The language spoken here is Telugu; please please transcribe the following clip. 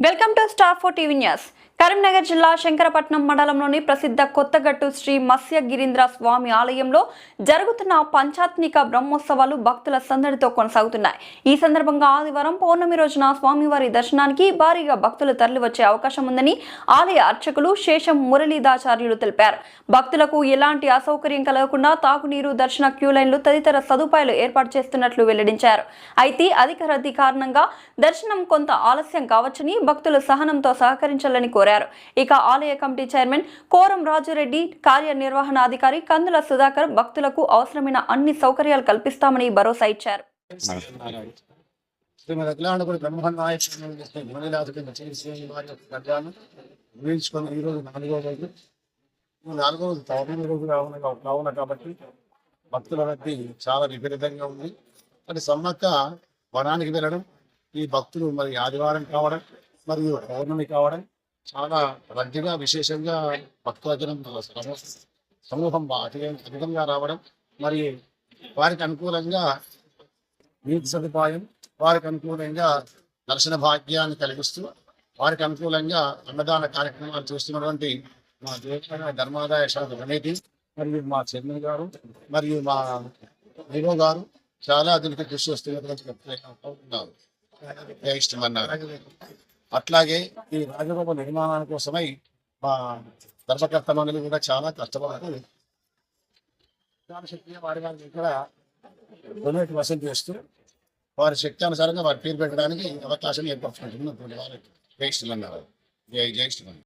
welcome to Star four TV news Karimnagar జిల్లా శంకరపట్నం మండలంలోని ప్రసిద్ధ కొత్తగట్టు శ్రీ మత్స్య గిరీంద్ర స్వామి ఆలయంలో జరుగుతున్న పంచాత్మిక బ్రహ్మోత్సవాలు భక్తుల సందడితో కొనసాగుతున్నాయి. ఈ సందర్భంగా ఆదివారం పౌర్ణమి రోజున స్వామివారి దర్శనానికి భారీగా భక్తులు తరలివచ్చే అవకాశం ఉందని ఆలయ అర్చకులు శేషం మురళీదాచార్యులు తెలిపారు. భక్తులకు ఎలాంటి అసౌకర్యం కలగకుండా తాగునీరు దర్శన క్యూ లైన్లు తదితర సదుపాయాలు ఏర్పాటు చేస్తున్నట్లు వెల్లడించారు. అయితే అధిక రద్దీ కారణంగా దర్శనం కొంత ఆలస్యం కావచ్చని భక్తులు సహనంతో సహకరించాలని కోరారు. ఇక ఆలయ కమిటీ చైర్మన్ కోరం రాజురెడ్డి కార్యనిర్వహణాధికారి కందుల సుధాకర్ భక్తులకు అవసరమైన అన్ని సౌకర్యాలు కల్పిస్తామని భరోసా ఇచ్చారు. శ్రీమతి బ్రహ్మనాయకుడు చేసి వారి యొక్క ఊహించుకొని నాలుగో రోజు. నాలుగో రోజు పౌర్ణమి రోజు కావున కావున కాబట్టి భక్తుల రద్దీ చాలా విపరీతంగా ఉంది. మరి సమ్మక్క వనానికి వెళ్ళడం ఈ భక్తులు మరి ఆదివారం కావడం మరియు పౌర్ణమి కావడం చాలా రద్దీగా విశేషంగా భక్తుల సమూహం- సమూహం అతి అధికంగా రావడం. మరి వారికి అనుకూలంగా నీటి సదుపాయం వారికి అనుకూలంగా దర్శన భాగ్యాన్ని కలిగిస్తూ వారికి అనుకూలంగా అన్నదాన కార్యక్రమాలు చేస్తున్నటువంటి మా దేవాలయ ధర్మాదాయ శాఖ కమిటీ మరియు మా చైర్మన్ గారు మరియు మా వివో గారు చాలా దీనికి కృషి వస్తున్నటువంటి ఉన్నారు. ఇష్టమన్నారు అట్లాగే ఈ రాజభవన నిర్మాణాల కోసమై మా దర్శకర్త మండలి కూడా చాలా కష్టపడుతూ శక్తిగా వారి వారి దగ్గర డొనేట్ వసూలు చేస్తూ వారి శక్తి అనుసారంగా వారి పేరు పెట్టడానికి అవకాశం ఏర్పరచుకుంటున్నటువంటి వారు జై శ్రీమన్నారు జై జై శ్రీమన్